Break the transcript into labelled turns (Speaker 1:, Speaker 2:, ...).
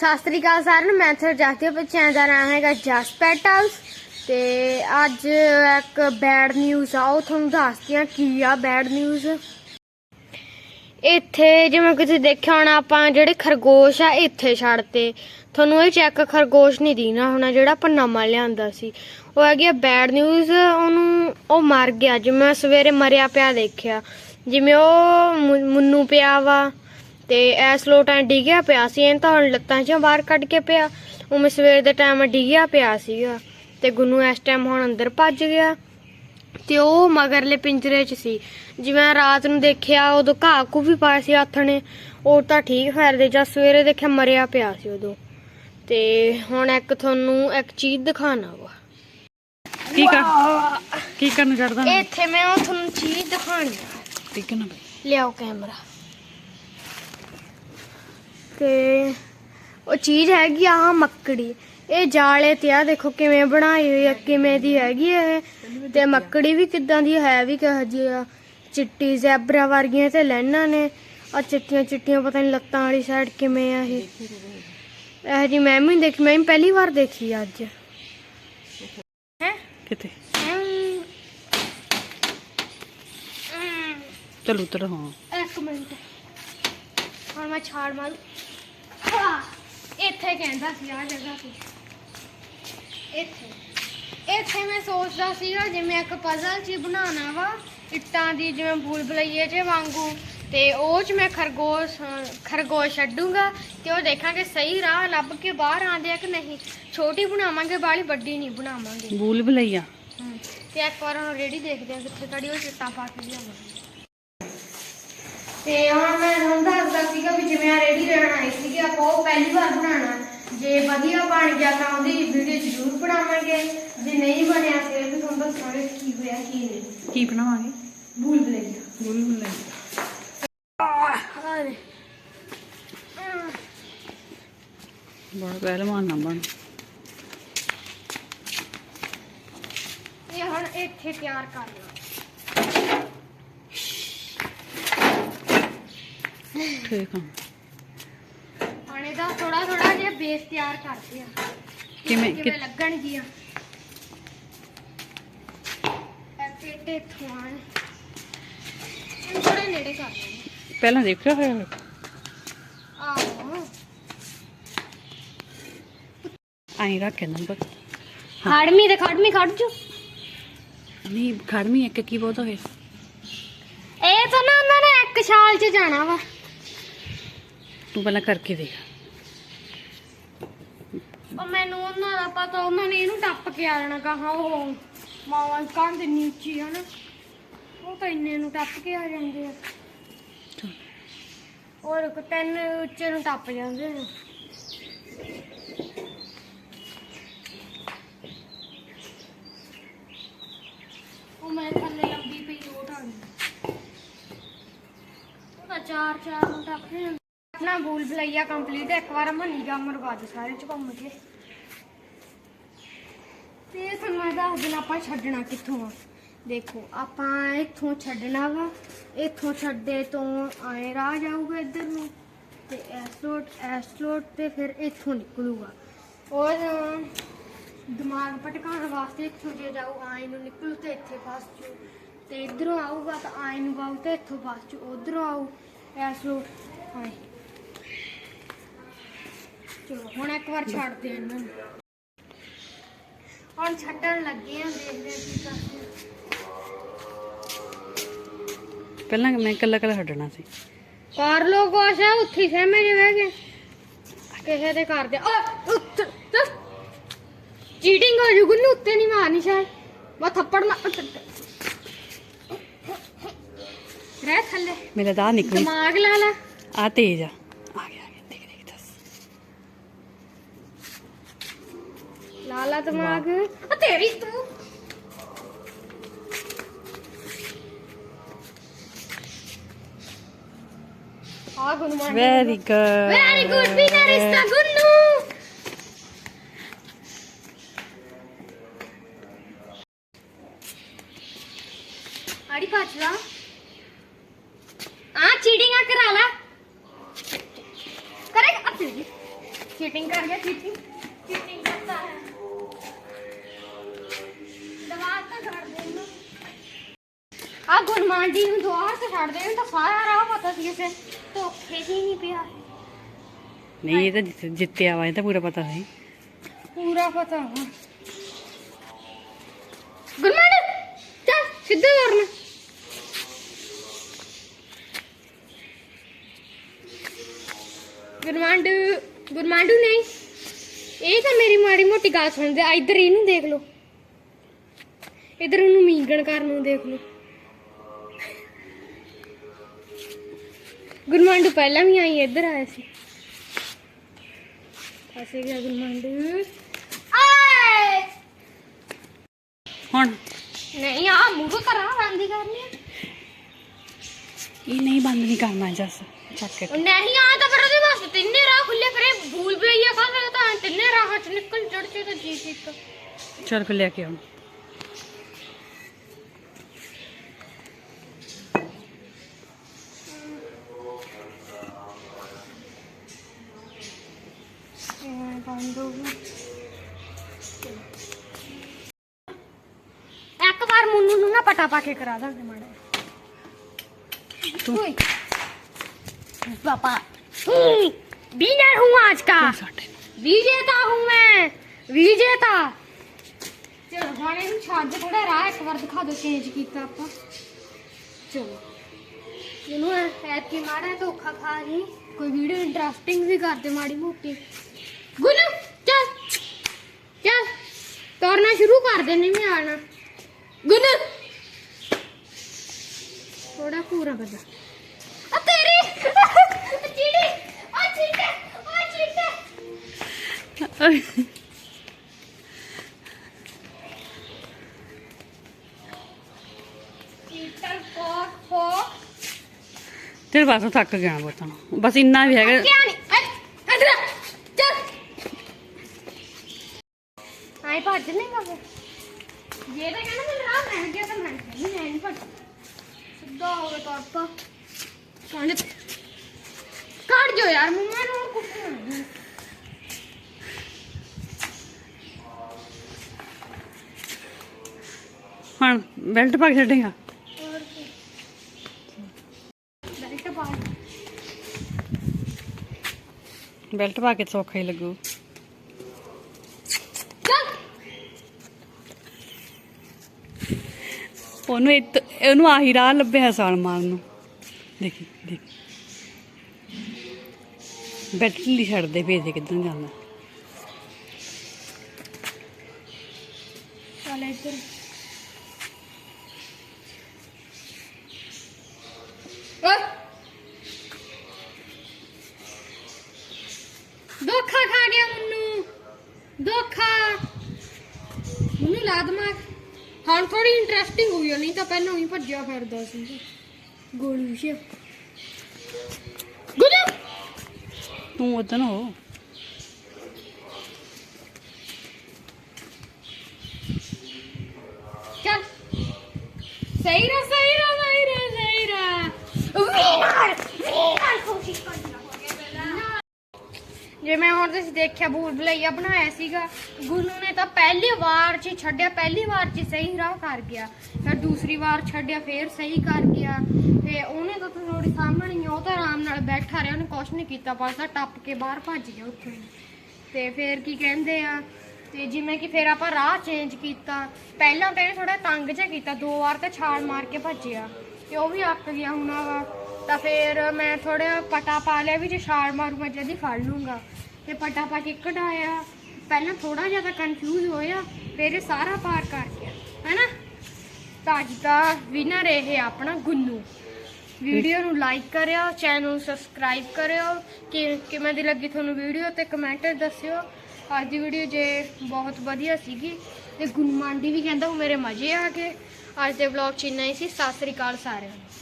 Speaker 1: ਸਤਿ ਸ੍ਰੀ ਅਕਾਲ ਸਾਰਿਆਂ ਨੂੰ, ਮੈਂ ਤੁਹਾਡਾ ਜਾਤੀ ਬੱਚਿਆਂ ਦਾ ਨਾਮ ਹੈਗਾ ਜਸ ਪੈਟਲਸ ਤੇ ਅੱਜ ਇੱਕ ਬੈਡ ਨਿਊਜ਼ ਆ, ਉਹ ਤੁਹਾਨੂੰ ਦੱਸਦੀ ਆ ਕੀ ਆ ਬੈਡ ਨਿਊਜ਼ ਇੱਥੇ ਜਿਵੇਂ ਕਿ ਤੁਸੀਂ ਦੇਖਿਆ ਹੋਣਾ, ਆਪਾਂ ਜਿਹੜੇ ਖਰਗੋਸ਼ ਆ, ਇੱਥੇ ਛੱਡਤੇ। ਤੁਹਾਨੂੰ ਇਹ ਚੈੱਕ ਖਰਗੋਸ਼ ਨਹੀਂ ਦੀਨਾ ਹੋਣਾ, ਜਿਹੜਾ ਆਪਾਂ ਨਵਾਂ ਲਿਆਂਦਾ ਸੀ। ਉਹ ਹੈਗੀ ਆ ਬੈਡ ਨਿਊਜ਼ ਉਹਨੂੰ ਉਹ ਮਰ ਗਿਆ, ਜਿਵੇਂ ਸਵੇਰੇ ਮਰਿਆ ਪਿਆ ਦੇਖਿਆ। ਜਿਵੇਂ ਉਹ ਮੁ- ਮੁੰਨੂ ਪਿਆ ਵਾ ਤੇ ਐਸ ਲੋਟਾਂ ਡਿੱਗਿਆ ਪਿਆ ਸੀ ਇਹ ਤਾਂ ਹੁਣ ਲੱਤਾਂ 'ਚੋਂ ਬਾਹਰ ਕੱਢ ਕੇ ਪਿਆ। ਉਵੇਂ ਸਵੇਰ ਦੇ ਟਾਈਮ ਡਿੱਗਿਆ ਪਿਆ ਸੀਗਾ ਤੇ ਗੁੰਨੂ ਇਸ ਟਾਈਮ ਹੁਣ ਅੰਦਰ ਭੱਜ ਗਿਆ ਤੇ ਉਹ ਮਗਰਲੇ ਪਿੰਜਰੇ 'ਚ ਸੀ। ਜਿਵੇਂ ਰਾਤ ਨੂੰ ਦੇਖਿਆ ਉਦੋਂ ਘਾਹ ਕੂ ਵੀ ਪਾਇਆ ਸੀ ਹੱਥ ਨੇ ਉਹ ਤਾਂ ਠੀਕ ਫੈਰਦੇ ਜਾਂ ਸਵੇਰੇ ਦੇਖਿਆ ਮਰਿਆ ਪਿਆ ਸੀ ਉਦੋਂ। ਤੇ ਹੁਣ ਇੱਕ ਤੁਹਾਨੂੰ ਇੱਕ ਚੀਜ਼ ਦਿਖਾਣਾ ਵਾ।
Speaker 2: ਕੀ ਕਰ ਕੀ ਕਰਨ ਚੜਦਾ
Speaker 1: ਇੱਥੇ ਮੈਂ ਉਹ ਤੁਹਾਨੂੰ ਚੀਜ਼ ਦਿਖਾਣੀ ਆ।
Speaker 2: ਠੀਕ ਹੈ ਨਾ
Speaker 1: ਲਿਆਓ ਕੈਮਰਾ। ਤੇ ਉਹ ਚੀਜ਼ ਹੈਗੀ ਆ ਮੱਕੜੀ। ਇਹ ਜਾਲੇ ਤੇ ਆ ਦੇਖੋ ਕਿਵੇਂ ਬਣਾਈ ਹੋਈ ਆ ਕਿਵੇਂ ਦੀ ਹੈਗੀ ਇਹ। ਤੇ ਮੱਕੜੀ ਵੀ ਕਿੱਦਾਂ ਦੀ ਹੈ ਵੀ ਕਿਹੋ ਜਿਹੀ ਆ। ਚਿੱਟੀ ਜ਼ੈਬਰਾ ਵਰਗੀਆਂ ਤੇ ਲੈਣਾ ਨੇ। ਆ ਚਿੱਟੀਆਂ ਚਿੱਟੀਆਂ ਪਤਾ ਨਹੀਂ ਲੱਤਾਂ ਵਾਲੀ ਸਾਈਡ ਕਿਵੇਂ ਆ ਇਹ। ਇਹ ਜੀ ਮੈਂ ਵੀ ਦੇਖੀ ਮੈਂ ਵੀ ਪਹਿਲੀ ਵਾਰ ਦੇਖੀ ਅੱਜ। ਹੈ?
Speaker 2: ਕਿਤੇ ਚਲ ਉਤਰ ਹਾਂ।
Speaker 1: ਇੱਕ ਮਿੰਟ। ਹੁਣ ਮੈਂ ਛਾੜ ਮਾਰੂ। ਇੱਥੇ ਕਹਿੰਦਾ ਸੀ ਆ ਜਗ੍ਹਾ ਤੇ। ਇੱਥੇ। ਇੱਥੇ ਮੈਂ ਸੋਚਦਾ ਸੀਗਾ ਜਿਵੇਂ ਇੱਕ ਪਜ਼ਲ ਜੀ ਬਣਾਉਣਾ ਵਾ ਇੱਟਾਂ ਦੀ ਜਿਵੇਂ ਬੂਲ ਬਲਈਏ ਜੇ ਵਾਂਗੂ ਤੇ ਉਹ ਚ ਮੈਂ ਖਰਗੋਸ਼ ਖਰਗੋਸ਼ ਛੱਡੂੰਗਾ ਤੇ ਉਹ ਦੇਖਾਂਗੇ ਸਹੀ ਰਾਹ ਲੱਭ ਕੇ ਬਾਹਰ ਆਉਂਦੇ ਆ ਕਿ ਨਹੀਂ। ਛੋਟੀ ਬਣਾਵਾਂਗੇ ਬਾਲੀ ਵੱਡੀ ਨਹੀਂ ਬਣਾਵਾਂਗੇ।
Speaker 2: ਬੂਲ ਬਲਈਆ।
Speaker 1: ਹਮ, ਤੇ ਇੱਕ ਵਾਰ ਹੁਣ ਰੇੜੀ ਦੇਖਦੇ ਆ ਕਿੱਥੇ ਖੜੀ ਉਹ ਚਿੱਟਾ ਪਾ ਕੇ ਲਿਆਵਾਂਗੇ। ਤੇ ਹੁਣ ਮੈਂ ਤੁਹਾਨੂੰ ਦੱਸਦਾ ਸੀਗਾ ਵੀ ਜਿਵੇਂ ਆ ਰੇੜੀ ਲੈਣ ਆਈ ਸੀਗੀ ਆਪਾਂ ਉਹ ਪਹਿਲੀ ਵਾਰ ਬਣਾਉਣਾ। ਜੇ ਵਧੀਆ ਬਣ ਗਿਆ ਤਾਂ ਉਹਦੀ ਵੀਡੀਓ ਜ਼ਰੂਰ ਬਣਾਵਾਂਗੇ। ਜੇ ਨਹੀਂ ਬਣਿਆ ਫਿਰ ਵੀ ਤੁਹਾਨੂੰ ਦੱਸਾਂਗੇ ਕੀ ਹੋਇਆ ਕੀ ਨਹੀਂ।
Speaker 2: ਕੀ ਬਣਾਵਾਂਗੇ?
Speaker 1: ਭੂਲ ਭੁਲਈਆ
Speaker 2: ਬੂਲ ਬਲਈਆ
Speaker 1: ਹਾਏ
Speaker 2: ਬੜਾ ਪਹਿਲਵਾਨ ਨਾ ਬਣ।
Speaker 1: ਇਹ ਹੁਣ ਇੱਥੇ ਤਿਆਰ ਕਰ ਲਓ।
Speaker 2: ਠੀਕ ਆ।
Speaker 1: ਹੁਣ ਇਹਦਾ ਥੋੜਾ ਥੋੜਾ ਜਿਹਾ ਬੇਸ ਤਿਆਰ ਕਰਦੇ ਆ।
Speaker 2: ਕਿਵੇਂ
Speaker 1: ਕਿਵੇਂ ਲੱਗਣਗੀਆਂ? ਤੇ ਥੋਣ ਥੋੜੇ ਨੇੜੇ ਕਰ ਲੈਣੇ।
Speaker 2: ਪਹਿਲਾਂ ਦੇਖਿਆ ਹੋਇਆ
Speaker 1: ਆਹੋ।
Speaker 2: ਆਈ ਰੱਖ ਨੰਬਰ।
Speaker 1: ਖੜਮੀ ਤੇ ਖੜਮੀ ਖੜ ਜੂ
Speaker 2: ਨਹੀਂ ਖੜਮੀ ਇੱਕ ਕੀ ਬਹੁਤ ਹੋਏ
Speaker 1: ਇਹ ਤਾਂ ਨਾ ਉਹਨਾਂ ਨੇ ਇੱਕ ਛਾਲ 'ਚ ਜਾਣਾ ਵਾ।
Speaker 2: ਤੂੰ ਪਹਿਲਾਂ ਕਰਕੇ ਦੇਖ।
Speaker 1: ਉਹ ਮੈਨੂੰ ਉਹਨਾਂ ਦਾ ਪਤਾ ਉਹਨਾਂ ਨੇ ਇਹਨੂੰ ਟੱਪ ਕੇ ਆ ਜਾਣਾ ਕਹਾ ਉਹ ਮਾਵਾਂ ਕੰਨ ਦੇ ਨੀਚੇ ਹਨ ਉਹ ਤਾਂ ਇੰਨੇ ਨੂੰ ਟੱਪ ਕੇ ਆ ਜਾਂਦੇ ਆ। ਔਰ ਕੋ ਤਿੰਨ ਉੱਚੇ ਨੂੰ ਟੱਪ ਜਾਂਦੇ ਨੇ। ਉਹ ਮੈਂ ਥੱਲੇ ਲੰਬੀ ਪਈ ਉਹ ਤਾਂ ਚਾਰ ਚਾਰ ਨੂੰ ਟੱਪ ਜਾਂਦੇ ਆਪਣਾ ਗੋਲ ਬਲਈਆ ਕੰਪਲੀਟ ਇੱਕ ਵਾਰ ਮੰਨੀ ਗਾ ਮਰਵਾ ਦੇ ਸਾਰੇ ਚ ਘੁੰਮ ਕੇ। ਤੇ ਤੁਹਾਨੂੰ ਮੈਂ ਦੱਸ ਦਿਨ ਆਪਾਂ ਛੱਡਣਾ ਕਿੱਥੋਂ ਆ? ਦੇਖੋ, ਆਪਾਂ ਇੱਥੋਂ ਛੱਡਣਾ ਵਾ। ਇੱਥੋਂ ਛੱਡੇ ਤੋਂ ਆਏ ਰਾਹ ਜਾਊਗਾ ਇੱਧਰ ਨੂੰ। ਤੇ ਐਸ ਲੋਟ ਐਸ ਲੋਟ ਤੇ ਫਿਰ ਇੱਥੋਂ ਨਿਕਲੂਗਾ। ਔਰ, ਦਿਮਾਗ ਭਟਕਾਉਣ ਵਾਸਤੇ ਇੱਥੋਂ ਜੇ ਜਾਊ, ਆਏ ਨੂੰ ਨਿਕਲੂ ਤੇ ਇੱਥੇ ਫਸ ਜੂ ਤੇ ਇਧਰੋਂ ਆਊਗਾ ਤਾਂ ਆਏ ਨੂੰ ਬਾਊ ਤੇ ਇੱਥੋਂ ਫਸ ਜੂ ਉਧਰੋਂ ਆਊ ਐਸ ਲੋਟ ਆਏ। ਚਲੋ ਹੁਣ ਇੱਕ ਵਾਰ ਛੱਡਦੇ ਹਾਂ ਇਹਨਾਂ ਨੂੰ। ਹੁਣ ਛੱਡਣ ਲੱਗੇ ਆ ਦੇਖਦੇ ਆ ਕੀ ਕਰਦੇ ਆ।
Speaker 2: ਪਹਿਲਾਂ ਮੈਂ ਇਕੱਲਾ ਇਕੱਲਾ ਛੱਡਣਾ ਸੀ।
Speaker 1: ਕਰ ਲੋ ਕੁਛ ਉੱਥੇ ਸਹਿਮੇ ਜਿ ਬਹਿ ਗਏ। ਕਿਸੇ ਦੇ ਕਰਦੇ ਓ ਚੀਟਿੰਗ ਹੋ ਜੂ ਗੁੰਨੂ ਉੱਤੇ ਨਹੀਂ ਮਾਰਨੀ ਸ਼ਾਇਦ। ਮੈਂ ਥੱਪੜ ਮਾਰ ਰਹਿ ਥੱਲੇ।
Speaker 2: ਮੇਰਾ ਦਾ ਨਿਕਲੀ।
Speaker 1: ਦਿਮਾਗ ਲਾ ਲਾ।
Speaker 2: ਆ ਤੇਜ ਆ ਆ ਗਿਆ ਆ ਗਿਆ ਦੇਖ ਦੇਖ ਦੱਸ
Speaker 1: ਲਾ ਲਾ ਦਿਮਾਗ ਆ ਤੇਰੀ ਤੂੰ ਆ ਗੁੰਨੂ ਮਾਰ
Speaker 2: very good
Speaker 1: very good winner is the Gunnu ਆੜੀ ਪਾਚ ਲਾ ਆ ਚੀਟਿੰਗ ਕਰਾ ਲਾ ਕਰੇ ਅੱਤੇ चीटिंग कर गया चीटिंग चीटिंग करता है ਆ ਗੁਰਮਾਂਡੀ ਨੂੰ ਦੁਆਰ ਤੇ ਛੱਡ ਦੇ ਤਾਂ ਸਾਰਾ ਰਾਹ ਪਤਾ ਸੀ ਕਿਸੇ ਧੋਖੇ ਹੀ ਨਹੀਂ ਪਿਆ।
Speaker 2: ਨਹੀਂ ਇਹ ਤਾਂ ਜਿੱਤ- ਜਿੱਤਿਆ ਵਾ ਇਹ ਤਾਂ ਪੂਰਾ ਪਤਾ ਸੀ।
Speaker 1: ਪੂਰਾ ਪਤਾ ਵਾ ਗੁਰਮਾਂਡ ਚੱਲ ਸਿੱਧਾ ਕਰਨਾ ਗੁਰਮਾਂਡ ਗੁਰਮਾਂਡੂ ਨਹੀਂ। ਇਹ ਤਾਂ ਮੇਰੀ ਮਾੜੀ ਮੋਟੀ ਗੱਲ ਸੁਣਦੇ ਆ ਇੱਧਰ ਇਹਨੂੰ ਦੇਖ ਲਓ। ਇੱਧਰ ਉਹਨੂੰ ਮੀਂਗਣ ਕਰਨ ਨੂੰ ਦੇਖ ਲਓ। ਗੁਰਮਾਂਡੂ ਪਹਿਲਾਂ ਵੀ ਆਈ ਇੱਧਰ ਆਇਆ ਸੀ। ਫਸੇ ਗਿਆ ਗੁਰਮਾਂਡੂ ਆਏ!
Speaker 2: ਹੁਣ?
Speaker 1: ਨਹੀਂ ਆ ਮੂੰਹ ਕਰਾ ਬੰਦੀ ਕਰਨੀ।
Speaker 2: ਇਹ ਨਹੀਂ ਬੰਦ ਨਹੀਂ ਕਰਨਾ ਜਸ ਚੱਕ ਕੇ।
Speaker 1: ਨਹੀਂ ਆ ਤਾਂ ਫਿਰ ਉਹਦੇ ਵਾਸਤੇ ਤਿੰਨੇ ਰਾਹ ਖੁੱਲੇ ਕਰੇ ਭੂਲ ਭਈਆ ਕਾ ਸਕਦਾ ਤਿੰਨੇ ਰਾਹਾਂ ਚ ਨਿਕਲ ਜੜ ਚ ਤਾਂ ਜੀ ਸੀ ਤਾਂ
Speaker 2: ਚੱਲ ਲੈ ਕੇ ਆਉਂ
Speaker 1: ਨੂੰ ਨਾ ਪਟਾ ਪਾ ਕੇ ਕਰਾ ਦਾਂਗੇ ਮਾੜਾ
Speaker 2: ਤੂੰ
Speaker 1: ਓਏ पापा विनर हूँ आज का
Speaker 2: ਸਾਡੇ
Speaker 1: विजेता हूँ मैं विजेता ਚਲੋ ਗਾਣੇ ਨੂੰ ਛੱਡ ਥੋੜਾ ਰਾਹ ਇੱਕ ਵਾਰ ਦਿਖਾ ਦਿਓ ਚੇਂਜ ਕੀਤਾ ਆਪਾਂ ਚਲੋ ਇਹਨੂੰ ਐਤਕੀ ਮਾੜਾ ਧੋਖਾ ਖਾ ਰਹੀ ਕੋਈ ਵੀਡੀਓ ਇੰਟਰਸਟਿੰਗ ਵੀ ਕਰਦੇ ਮਾੜੀ ਮੋਟੀ ਗੁੱਲੂ ਚੱਲ ਚੱਲ ਤੋਰਨਾ ਸ਼ੁਰੂ ਕਰ ਦੇ ਨਹੀਂ ਮੈਂ ਆਣਾ ਗੁੱਲੂ ਥੋੜਾ ਪੂਰਾ ਬਦਾ ਆ ਤੇਰੀ! ਚੀੜੀ! ਆ ਚੀਟੇ! ਆ ਚੀਟੇ! ਚੀਟਰ ਕੋਕ ਫੋਕ
Speaker 2: ਤੇਰੇ ਪਾਸੋਂ ਥੱਕ ਗਿਆ ਬਤਾ ਬਸ ਇੰਨਾ ਵੀ ਹੈਗਾ।
Speaker 1: ਕਿਆ ਨਹੀਂ ਅਦਰ ਚੱਲ। ਆਈ ਭੱਜ ਲੇਗਾ ਫਿਰ। ਜੇ ਤਾਂ ਕਹਿੰਦਾ ਮੈਨੂੰ ਰਾਹ ਮਿਲ ਗਿਆ ਤਾਂ ਮੈਂ ਨਹੀਂ ਮੈਂ ਨਹੀਂ ਭੱਜ ਸਿੱਧਾ ਹੋ ਗਿਆ ਪਾਪਾ ਕੰਨ ਕੱਢ ਜੋ ਯਾਰ ਮੰਮਾ ਨੂੰ ਕੁਝ ਨਹੀਂ
Speaker 2: ਹੁਣ। ਬੈਲਟ ਪਾ ਕੇ ਛੱਡੇਗਾ?
Speaker 1: ਬੈਲਟ ਪਾ
Speaker 2: ਕੇ ਸੌਖਾ ਹੀ ਲੱਗੂ। ਉਹਨੂੰ ਇੱਕ ਉਹਨੂੰ ਆਹੀ ਰਾਹ ਲੱਭਿਆ ਸਾਲ ਮਾਰਨ ਨੂੰ। ਦੇਖੀ, ਦੇਖ। ਬੈਲਟ ਨਹੀਂ ਛੱਡਦੇ ਭੇਜਦੇ ਕਿੱਧਰ ਨੂੰ ਜਾਂਦਾ
Speaker 1: ਚੱਲ ਇੱਧਰ। ਧੋਖਾ ਖਾ ਗਿਆ ਮੈਨੂੰ। ਧੋਖਾ। ਮੈਨੂੰ ਲਾ ਦਿਮਾਗ ਹੁਣ ਥੋੜੀ ਇੰਟਰਸਟਿੰਗ ਹੋਈ ਆ, ਨਹੀਂ ਤਾਂ ਪਹਿਲਾਂ ਹੀ ਭੱਜਿਆ ਫਿਰਦਾ ਸੀ। ਗੋਲੂ ਸ਼ੇ ਗੁੱਲੂ
Speaker 2: ਤੂੰ ਉਦੋਂ ਹੋ।
Speaker 1: ਚੱਲ। ਸਹੀ ਰਾ ਸਹੀ ਰਾ ਸਹੀ ਰਾ ਸਹੀ ਰਾ ਵੀਰ ਵੀਰ ਕੋਸ਼ਿਸ਼ ਕਰਨਾ ਜੇ ਮੈਂ ਹੁਣ ਤੁਸੀਂ ਦੇਖਿਆ ਭੂਲ ਭੁਲਈਆ ਬਣਾਇਆ ਸੀਗਾ ਗੁਰੂ ਨੇ ਤਾਂ ਪਹਿਲੀ ਵਾਰ 'ਚ ਛੱਡਿਆ, ਪਹਿਲੀ ਵਾਰ 'ਚ ਸਹੀ ਰਾਹ ਕਰ ਗਿਆ। ਫਿਰ ਦੂਸਰੀ ਵਾਰ ਛੱਡਿਆ, ਫੇਰ ਸਹੀ ਕਰ ਗਿਆ। ਤੇ ਉਹਨੇ ਤਾਂ ਥੋੜੀ ਸਾਹਮਣੇ ਹੀ ਉਹ ਤਾਂ ਆਰਾਮ ਨਾਲ ਬੈਠਾ ਰਿਹਾ, ਉਹਨੇ ਕੁਛ ਨਹੀਂ ਕੀਤਾ, ਬਸ ਤਾਂ ਟੱਪ ਕੇ ਬਾਹਰ ਭੱਜ ਗਿਆ ਉੱਥੋਂ ਤੇ ਫਿਰ ਕੀ ਕਹਿੰਦੇ ਆ, ਤੇ ਜਿਵੇਂ ਕਿ ਫਿਰ ਆਪਾਂ ਰਾਹ ਚੇਂਜ ਕੀਤਾ, ਪਹਿਲਾਂ ਤਾਂ ਇਹਨੇ ਥੋੜਾ ਤੰਗ ਜਿਹਾ ਕੀਤਾ, ਦੋ ਵਾਰ ਤਾਂ ਛਾਲ ਮਾਰ ਕੇ ਭੱਜਿਆ, ਤੇ ਉਹ ਵੀ ਅੱਕ ਗਿਆ ਹੁਣਾ ਵਾ। ਤਾਂ ਫਿਰ ਮੈਂ ਥੋੜਾ ਪਟਾ ਪਾ ਲਿਆ ਵੀ ਜੇ ਛਾਲ ਮਾਰੂ ਮੈਂ ਜਦੀ ਫੜ ਲੂੰਗਾ। ਤੇ ਪਟਾ ਪਾ ਕੇ ਕਢਾਇਆ। ਪਹਿਲਾਂ ਥੋੜਾ ਜਿਹਾ ਤਾਂ ਕਨਫਿਊਜ਼ ਹੋਇਆ, ਫਿਰ ਇਹ ਸਾਰਾ ਪਾਰ ਕਰ ਗਿਆ, ਹੈਨਾ? ਤਾਂ ਅੱਜ ਦਾ ਵਿਨਰ ਇਹ ਆਪਣਾ ਗੁੰਨੂ। ਵੀਡੀਓ ਨੂੰ ਲਾਈਕ ਕਰਿਓ ਚੈਨਲ ਨੂੰ ਸਬਸਕ੍ਰਾਈਬ ਕਰਿਓ। ਕਿ ਕਿਵੇਂ ਦੀ ਲੱਗੀ ਤੁਹਾਨੂੰ ਵੀਡੀਓ ਤੇ ਕਮੈਂਟ ਦੱਸਿਓ। ਅੱਜ ਦੀ ਵੀਡੀਓ ਜੇ ਬਹੁਤ ਵਧੀਆ ਸੀਗੀ, ਤੇ ਗੁਨਮਾਂਡੀ ਵੀ ਕਹਿੰਦਾ ਉਹ ਮੇਰੇ ਮਜ਼ੇ ਆ ਗਏ। ਅੱਜ ਦੇ ਵਲੌਗ ਚ ਇੰਨਾ ਹੀ ਸੀ, ਸਤਿ ਸ੍ਰੀ ਅਕਾਲ ਸਾਰਿਆਂ ਨੂੰ।